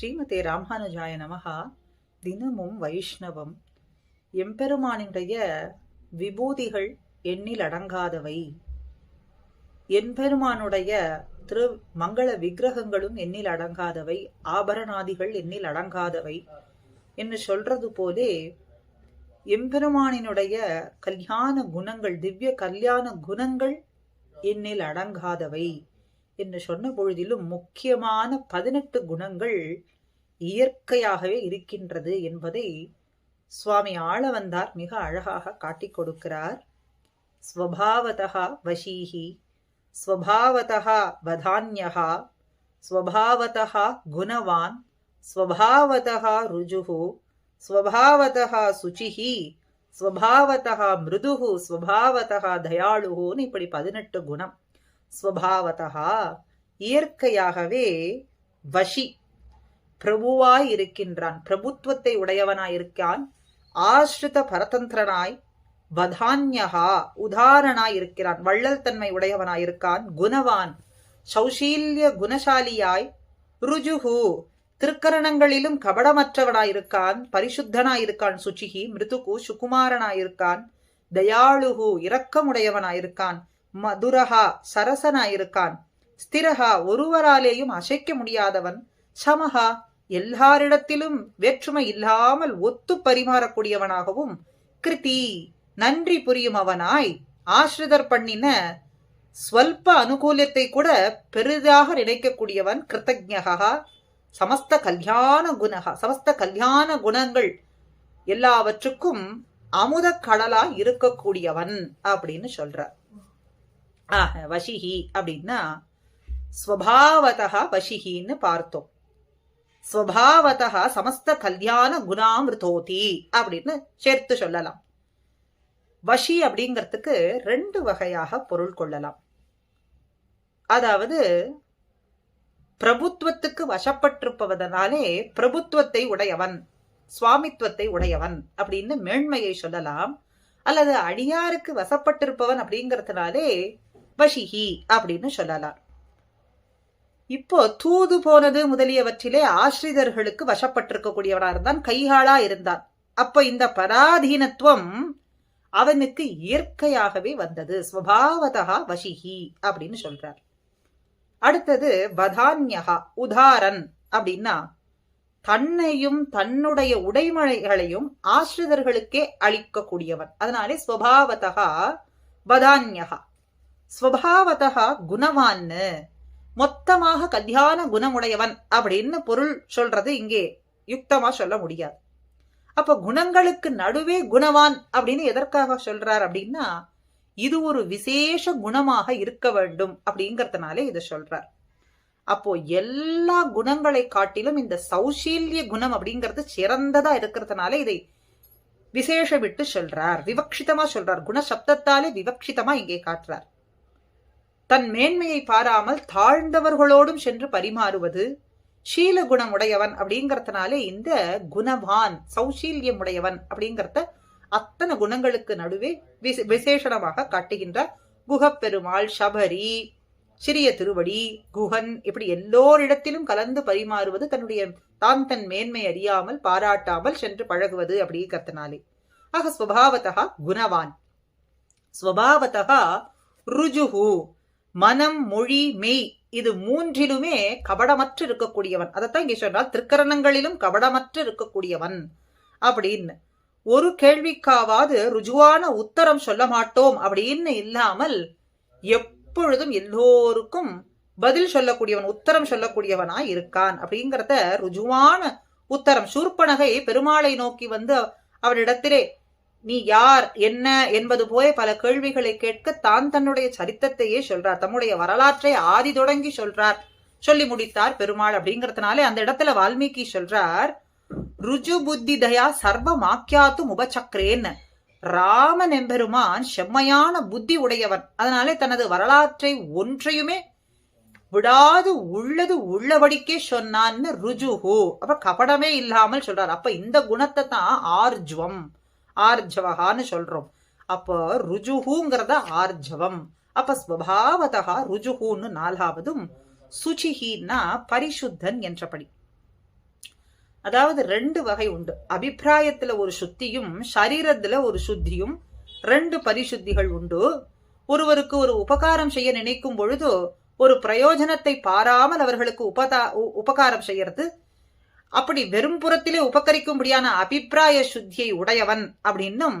ஸ்ரீமதே ராமானுஜாய நமகா தினமும் வைஷ்ணவம். எம்பெருமானினுடைய விபூதிகள் எண்ணில் அடங்காதவை. எம்பெருமானுடைய திரு மங்கள விக்கிரகங்களும் எண்ணில் அடங்காதவை. ஆபரணாதிகள் எண்ணில் அடங்காதவை. என்று சொல்றது போலே எம்பெருமானினுடைய கல்யாண குணங்கள் திவ்ய கல்யாண குணங்கள் என்னில் அடங்காதவை. என்று சொன்ன பொழுதிலும் முக்கியமான பதினெட்டு குணங்கள் இயற்கையாகவே இருக்கின்றது என்பதை சுவாமி ஆளவந்தார் மிக அழகாக காட்டிக் கொடுக்கிறார். ஸ்வபாவதா வசீஹி ஸ்வபாவதா வதான்யகா ஸ்வபாவதா குணவான் ஸ்வபாவதா ருஜுஹு ஸ்வபாவதா சுச்சிஹி ஸ்வபாவதா மிருதுஹு ஸ்வபாவதா தயாளுன்னு இப்படி பதினெட்டு குணம். ஸ்வபாவதா இயற்கையாகவே வஷி. பிரபுவாய் இருக்கின்றான். பிரபுத்துவத்தை உடையவனாய் இருக்கான். ஆஸ்ரித பரதந்திரனாய் வதான்யகா உதாரணாய் இருக்கிறான். வள்ளல் தன்மை உடையவனாய் இருக்கான். குணவான். சௌஷீல்ய குணசாலியாய் ருஜுகு திருக்கரணங்களிலும் கபடமற்றவனாயிருக்கான் பரிசுத்தனாயிருக்கான் சுச்சிகி மிருதுகு சுகுமாரனாயிருக்கான் தயாளுகு இரக்கமுடையவனாயிருக்கான் மதுரஹா சரசனாயிருக்கான் ஸ்திரஹா ஒருவராலேயும் அசைக்க முடியாதவன். சமஹா எல்லாரிடத்திலும் வேற்றுமை இல்லாமல் ஒத்து பரிமாறக்கூடியவனாகவும் கிருதி நன்றி புரியும் அவனாய். ஆசிரிதர் பண்ணின ஸ்வல்ப அனுகூலத்தை கூட பெரிதாக நினைக்கக்கூடியவன் கிருத்தஜகா சமஸ்த கல்யாண குணகா சமஸ்த கல்யாண குணங்கள் எல்லாவற்றுக்கும் அமுத கடலா இருக்கக்கூடியவன் அப்படின்னு சொல்றார். ஆஹ் வசிஹி அப்படின்னா ஸ்வபாவதா வசிஹின்னு பார்த்தோம். ஸ்வபாவதா சமஸ்த கல்யாண குணாமிருதோதி அப்படின்னு சேர்த்து சொல்லலாம். வஷி அப்படிங்கிறதுக்கு ரெண்டு வகையாக பொருள் கொள்ளலாம். அதாவது பிரபுத்துவத்துக்கு வசப்பட்டிருப்பதனாலே பிரபுத்துவத்தை உடையவன் சுவாமித்துவத்தை உடையவன் அப்படின்னு மேன்மையை சொல்லலாம். அல்லது அடியாருக்கு வசப்பட்டிருப்பவன் அப்படிங்கிறதுனாலே வஷிஹி அப்படின்னு சொல்லலாம். இப்போ தூது போனது முதலியவற்றிலே ஆசிரிதர்களுக்கு வசப்பட்டிருக்கக்கூடியவனா இருந்தான் கைகாலா இருந்தான். அப்ப இந்த பராதீனத்துவம் அவனுக்கு இயற்கையாகவே வந்தது. ஸ்வபாவதா வசிஹி அப்படின்னு சொல்றார். அடுத்தது பதான்யகா உதாரன் அப்படின்னா தன்னையும் தன்னுடைய உடைமழைகளையும் ஆசிரிதர்களுக்கே அளிக்கக்கூடியவன். அதனாலே ஸ்வபாவதா பதான்யகா ஸ்வபாவதா குணவான்னு. மொத்தமாக கல்யாண குணமுடையவன் அப்படின்னு பொருள் சொல்றது இங்கே யுக்தமா சொல்ல முடியாது. அப்ப குணங்களுக்கு நடுவே குணவான் அப்படின்னு எதற்காக சொல்றார் அப்படின்னா இது ஒரு விசேஷ குணமாக இருக்க வேண்டும் அப்படிங்கறதுனாலே இதை சொல்றார். அப்போ எல்லா குணங்களை காட்டிலும் இந்த சௌசீல்ய குணம் அப்படிங்கிறது சிறந்ததா இருக்கிறதுனால இதை விசேஷ விட்டு சொல்றார். விவக்ஷிதமா சொல்றார். குண சப்தத்தாலே விவக்ஷிதமா இங்கே காட்டுறார். தன் மேன்மையை பாராமல் தாழ்ந்தவர்களோடும் சென்று பரிமாறுவது ஷீல குணம் உடையவன் அப்படிங்கறதுனாலே இந்த குணவான் சௌசீல்யம் உடையவன் அப்படிங்கறத அத்தனை குணங்களுக்கு நடுவே விசேஷணமாக காட்டுகின்ற குகப்பெருமாள் சபரி சிறிய திருவடி குகன் இப்படி எல்லோரிடத்திலும் கலந்து பரிமாறுவது தன்னுடைய தான் தன் மேன்மை அறியாமல் பாராட்டாமல் சென்று பழகுவது அப்படிங்கிறதுனாலே. ஆக ஸ்வபாவதா குணவான். ஸ்வபாவதா ருஜுகு மனம் மொழி மெய் இது மூன்றிலுமே கபடமற்று இருக்கக்கூடியவன். அதைத்தான் இங்கே சொன்னால் திருக்கரணங்களிலும் கபடமற்று இருக்கக்கூடியவன் அப்படின்னு. ஒரு கேள்விக்காவது ருஜுவான உத்தரம் சொல்ல மாட்டோம் அப்படின்னு இல்லாமல் எப்பொழுதும் எல்லோருக்கும் பதில் சொல்லக்கூடியவன் உத்தரம் சொல்லக்கூடியவனா இருக்கான் அப்படிங்கிறத ருஜுவான உத்தரம். சூர்பனகை பெருமாளை நோக்கி வந்து அவரிடத்திலே நீ யார் என்ன என்பது போய பல கேள்விகளை கேட்க தான் தன்னுடைய சரித்தத்தையே சொல்றார். தம்முடைய வரலாற்றை ஆதி தொடங்கி சொல்றார். சொல்லி முடித்தார் பெருமாள் அப்படிங்கறதுனாலே அந்த இடத்துல வால்மீகி சொல்றார் ருஜு புத்தி தயா சர்வ மாக்கியாத்தும் ராமன் எம்பெருமான் செம்மையான புத்தி உடையவன். அதனாலே தனது வரலாற்றை ஒன்றையுமே விடாது உள்ளது உள்ளபடிக்கே சொன்னான்னு ருஜுஹு. அப்ப கபடமே இல்லாமல் சொல்றார். அப்ப இந்த குணத்தை தான் ஆர்ஜுவம். ஆர்ஜவகான்னு சொல்றோம். அப்போ ருஜுஹூங்கிறத ஆர்ஜவம். அப்ப ஸ்வபாவதா ருஜுஹூன்னு நாலாவதும் சுச்சிஹின்னா பரிசுத்தன் என்றபடி. அதாவது ரெண்டு வகை உண்டு. அபிப்பிராயத்துல ஒரு சுத்தியும் சரீரத்துல ஒரு சுத்தியும் ரெண்டு பரிசுத்திகள் உண்டு. ஒருவருக்கு ஒரு உபகாரம் செய்ய நினைக்கும் பொழுது ஒரு பிரயோஜனத்தை பாராமல் அவர்களுக்கு உபதா உபகாரம் செய்யறது அப்படி வெறும் புறத்திலே உபகரிக்கும்படியான அபிப்பிராய சுத்தியை உடையவன் அப்படின்னும்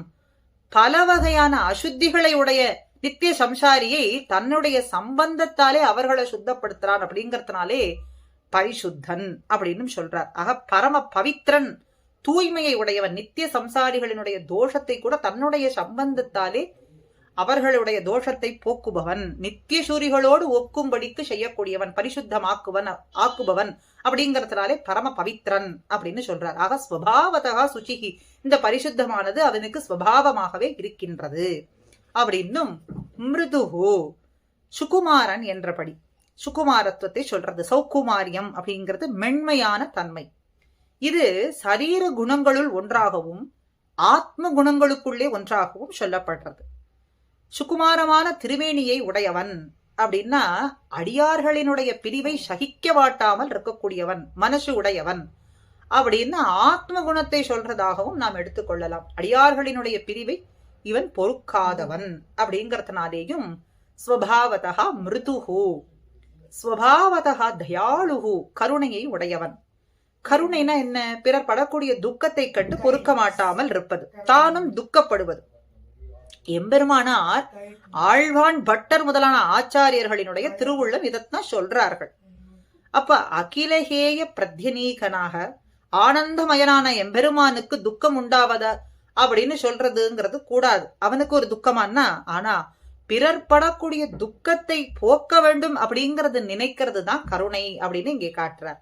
பல வகையான அசுத்திகளை உடைய நித்திய சம்சாரியை தன்னுடைய சம்பந்தத்தாலே அவர்களை சுத்தப்படுத்துறான் அப்படிங்கறதுனாலே பரிசுத்தன் அப்படின்னு சொல்றார். ஆக பரம பவித்ரன் தூய்மையை உடையவன் நித்திய சம்சாரிகளினுடைய தோஷத்தை கூட தன்னுடைய சம்பந்தத்தாலே அவர்களுடைய தோஷத்தை போக்குபவன் நித்திய சூரிகளோடு ஒக்கும்படிக்கு செய்யக்கூடியவன் பரிசுத்தமாக்குவன் ஆக்குபவன் அப்படிங்கறதுனாலே பரம பவித்ரன் அப்படின்னு சொல்றார். ஆக ஸ்வபாவதா சுச்சிகி இந்த பரிசுத்தமானது அவனுக்கு ஸ்வபாவமாகவே இருக்கின்றது. அப்படின்னும் மிருதுஹோ சுகுமாரன் என்றபடி. சுகுமாரத்துவத்தை சொல்றது. சௌக்குமாரியம் அப்படிங்கிறது மென்மையான தன்மை. இது சரீர குணங்களுள் ஒன்றாகவும் ஆத்ம குணங்களுக்குள்ளே ஒன்றாகவும் சொல்லப்படுறது. சுகுமாரமான திருமேனியை உடையவன். அப்படின்னா அடியார்களினுடைய பிரிவை சகிக்க வாட்டாமல் இருக்கக்கூடியவன் மனசு உடையவன் அப்படின்னு ஆத்ம குணத்தை சொல்றதாகவும் நாம் எடுத்துக்கொள்ளலாம் அடியார்களினுடைய பிரிவை இவன் பொறுக்காதவன் அப்படிங்கறதுனாலேயும் ஸ்வபாவதா மிருதுஹு. ஸ்வபாவதா தயாளுஹு கருணையை உடையவன். கருணைனா என்ன? பிறர் படக்கூடிய துக்கத்தை கண்டு பொறுக்க மாட்டாமல் இருப்பது தானும் துக்கப்படுவது. எம்பெருமானார் ஆழ்வான் பட்டர் முதலான ஆச்சாரியர்களினுடைய திருவுள்ளம் இதத்தான் சொல்றார்கள். அப்ப அகிலஹேய பிரத்யநீகனாக ஆனந்தமயனான எம்பெருமானுக்கு துக்கம் உண்டாவத அப்படின்னு சொல்றதுங்கிறது கூடாது. அவனுக்கு ஒரு துக்கமானா ஆனா பிறர் படக்கூடிய துக்கத்தை போக்க வேண்டும் அப்படிங்கறது நினைக்கிறது தான் கருணை அப்படின்னு இங்கே காட்டுறார்.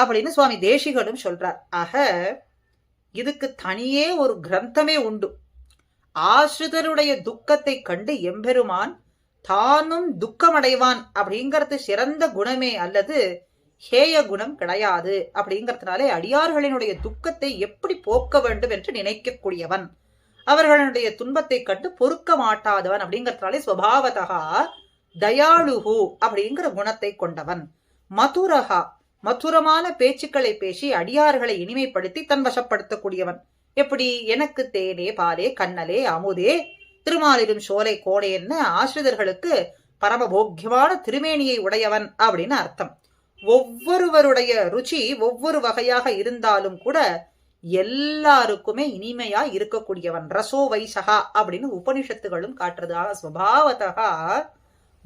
அப்படின்னு சுவாமி தேசிகனும் சொல்றார். ஆக இதுக்கு தனியே ஒரு கிரந்தமே உண்டு. ஆசிரிதருடைய துக்கத்தை கண்டு எம்பெருமான் தானும் துக்கமடைவான் அப்படிங்கிறது சிறந்த குணமே அல்லது ஹேய குணம் கிடையாது அப்படிங்கறதுனாலே அடியார்களினுடைய துக்கத்தை எப்படி போக்க வேண்டும் என்று நினைக்கக்கூடியவன். அவர்களுடைய துன்பத்தை கண்டு பொறுக்க மாட்டாதவன் அப்படிங்கறதுனாலே ஸ்வபாவதகா தயாளுகு அப்படிங்கிற குணத்தை கொண்டவன். மதுரகா மதுரமான பேச்சுக்களை பேசி அடியார்களை இனிமைப்படுத்தி தன் வசப்படுத்தக்கூடியவன் எப்படி? எனக்கு தேனே பாலே கண்ணலே அமுதே திருமாலிடும் சோலை கோடைன்னு ஆசிரிதர்களுக்கு பரமபோக்கியமான திருமேனியை உடையவன் அப்படின்னு அர்த்தம். ஒவ்வொருவருடைய ருச்சி ஒவ்வொரு வகையாக இருந்தாலும் கூட எல்லாருக்குமே இனிமையா இருக்கக்கூடியவன். ரசோ வைசகா அப்படின்னு உபனிஷத்துகளும் காட்டுறது. ஆக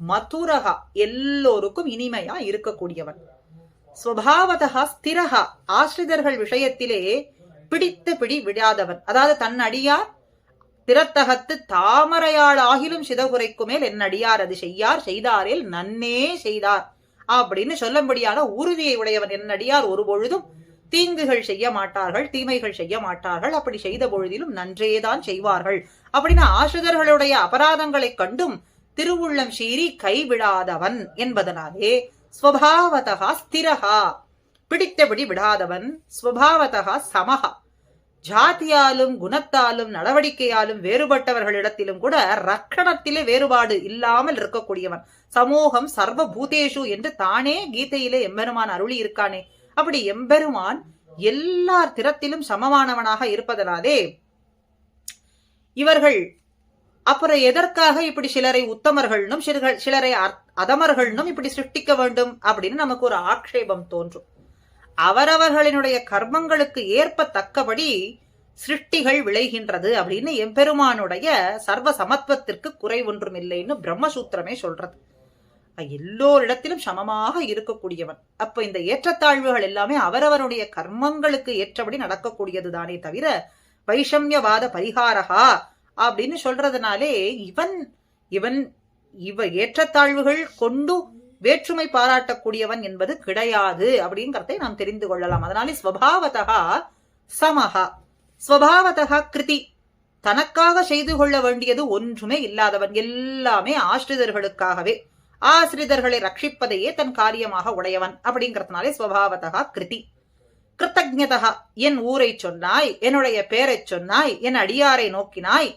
மதுரகா எல்லோருக்கும் இனிமையா இருக்கக்கூடியவன். சுவாவதா ஸ்திரகா ஆசிரிதர்கள் விஷயத்திலே பிடித்து பிடி விடாதவன். அதாவது தன் அடியார் திறத்தகத்து தாமரையாள் ஆகிலும் சிதகுரைக்கு மேல் என் அடியார் அது செய்யார் செய்தாரேல் நன்னே செய்தார். அப்படின்னு சொல்லும்படியான உறுதியை உடையவன் என் அடியார் ஒரு பொழுதும் தீங்குகள் செய்ய மாட்டார்கள் தீமைகள் செய்ய மாட்டார்கள். அப்படி செய்த பொழுதிலும் நன்றேதான் செய்வார்கள். அப்படின்னு ஆசிரியர்களுடைய அபராதங்களை கண்டும் திருவுள்ளம் சீறி கைவிடாதவன் என்பதனாலே ஸ்வபாவதா ஸ்திரகா பிடித்தபடி விடாதவன் ஸ்வபாவதா சமகா ஜாதியாலும் குணத்தாலும் நடவடிக்கையாலும் வேறுபட்டவர்களிடத்திலும் கூட ரக்கணத்திலே வேறுபாடு இல்லாமல் இருக்கக்கூடியவன். சமூகம் சர்வ பூதேஷு என்று தானே கீதையிலே எம்பெருமான் அருளி இருக்கானே அப்படி எம்பெருமான் எல்லார் திறத்திலும் சமமானவனாக இருப்பதனாலே இவர்கள் அப்புறம் எதற்காக இப்படி சிலரை உத்தமர்கள்னும் சிலர்கள் சிலரை அதமர்கள்னும் இப்படி சிருஷ்டிக்க வேண்டும் அப்படின்னு நமக்கு ஒரு ஆக்ஷேபம் தோன்றும். அவரவர்களினுடைய கர்மங்களுக்கு ஏற்ப தக்கபடி சிருஷ்டிகள் விளைகின்றது அப்படின்னு எம்பெருமானுடைய சர்வ சமத்துவத்திற்கு குறை ஒன்றும் இல்லைன்னு பிரம்மசூத்திரமே சொல்றது. எல்லோரிடத்திலும் சமமாக இருக்கக்கூடியவன். அப்ப இந்த ஏற்றத்தாழ்வுகள் எல்லாமே அவரவருடைய கர்மங்களுக்கு ஏற்றபடி நடக்கக்கூடியது தானே தவிர வைஷமியவாத பரிகாரகா அப்படின்னு சொல்றதுனாலே இவன் இவன் இவ ஏற்றத்தாழ்வுகள் கொண்டு வேற்றுமை பாராட்டக்கூடியவன் என்பது கிடையாது அப்படிங்கிறதை நாம் தெரிந்து கொள்ளலாம். அதனாலே ஸ்வபாவதகா சமஹா. ஸ்வபாவதகா கிருதி. தனக்காக செய்து கொள்ள வேண்டியது ஒன்றுமே இல்லாதவன். எல்லாமே ஆசிரிதர்களுக்காகவே ஆசிரிதர்களை ரட்சிப்பதையே தன் காரியமாக உடையவன் அப்படிங்கிறதுனாலே ஸ்வபாவதகா கிருதி. கிருத்தஜதா என் ஊரை சொன்னாய் என்னுடைய பேரைச் சொன்னாய் என் அடியாரை நோக்கினாய்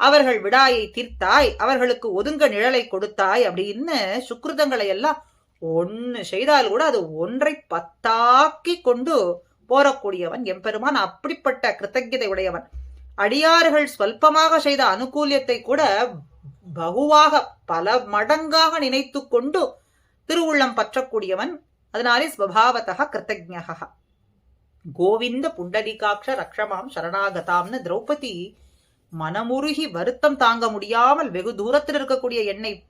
அவர்கள் விடாயை தீர்த்தாய் அவர்களுக்கு ஒதுங்க நிழலை கொடுத்தாய் அப்படின்னு சுக்கிருதங்களை எல்லாம் ஒன்னு செய்தால் கூட அது ஒன்றை பத்தாக்கி கொண்டு போறக்கூடியவன் எம்பெருமான் அப்படிப்பட்ட கிருத்தஜதை உடையவன். அடியார்கள் ஸ்வல்பமாக செய்த அனுகூலியத்தை கூட பகுவாக பல மடங்காக நினைத்து கொண்டு திருவுள்ளம் பற்றக்கூடியவன் அதனாலே ஸ்வபாவத்தக கிருத்தஜக கோவிந்த புண்டலிகாட்ச ரக்ஷமாம் சரணாகதாம்னு திரௌபதி மனமுருகி வருத்தம் தாங்க முடியாமல் வெகு தூரத்தில் இருக்கக்கூடிய என்னை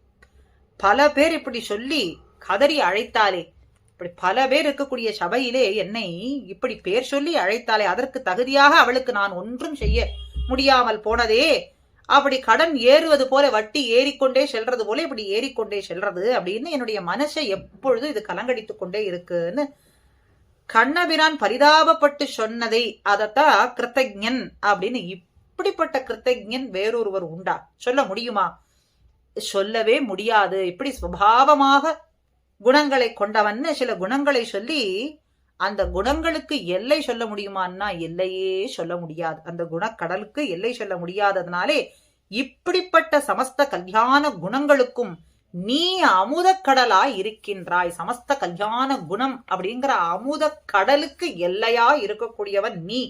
பல பேர் இப்படி சொல்லி கதறி அழைத்தாலே இப்படி பல பேர் இருக்கக்கூடிய சபையிலே என்னை இப்படி பேர் சொல்லி அழைத்தாலே அதற்கு தகுதியாக அவளுக்கு நான் ஒன்றும் செய்ய முடியாமல் போனதே. அப்படி கடன் ஏறுவது போல வட்டி ஏறிக்கொண்டே செல்றது போல இப்படி ஏறிக்கொண்டே செல்றது அப்படின்னு என்னுடைய மனசை எப்பொழுதும் இது கலங்கடித்து கொண்டே இருக்குன்னு கண்ணபிரான் பரிதாபப்பட்டு சொன்னதை அதத்தான் கிருத்தஜன் அப்படின்னு இப்படிப்பட்ட கிருத்தஜன் வேறொருவர் உண்டா? சொல்ல முடியுமா? சொல்லவே முடியாது. இப்படி சுபாவமாக குணங்களை கொண்டவன்னு சில குணங்களை சொல்லி அந்த குணங்களுக்கு எல்லை சொல்ல முடியுமான்னா எல்லையே சொல்ல முடியாது. அந்த குணக்கடலுக்கு எல்லை சொல்ல முடியாததுனாலே இப்படிப்பட்ட சமஸ்த கல்யாண குணங்களுக்கும் நீ அமுதக்கடலாய் இருக்கின்றாய். சமஸ்த கல்யாண குணம் அப்படிங்கிற அமுத கடலுக்கு எல்லையா இருக்கக்கூடியவன் நீ.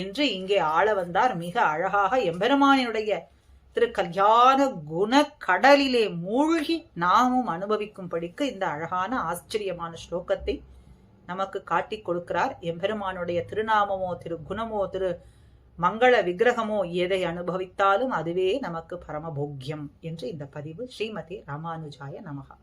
என்று இங்கே ஆள வந்தார் மிக அழகாக எம்பெருமானினுடைய திரு கல்யாண குண கடலிலே மூழ்கி நாமும் அனுபவிக்கும்படிக்கு இந்த அழகான ஆச்சரியமான ஸ்லோகத்தை நமக்கு காட்டிக் கொடுக்கிறார். எம்பெருமானுடைய திருநாமமோ திரு குணமோ திரு மங்கள விக்கிரகமோ எதை அனுபவித்தாலும் அதுவே நமக்கு பரமபோக்கியம் என்று இந்த பதிவு. ஸ்ரீமதி ராமானுஜாய நமகா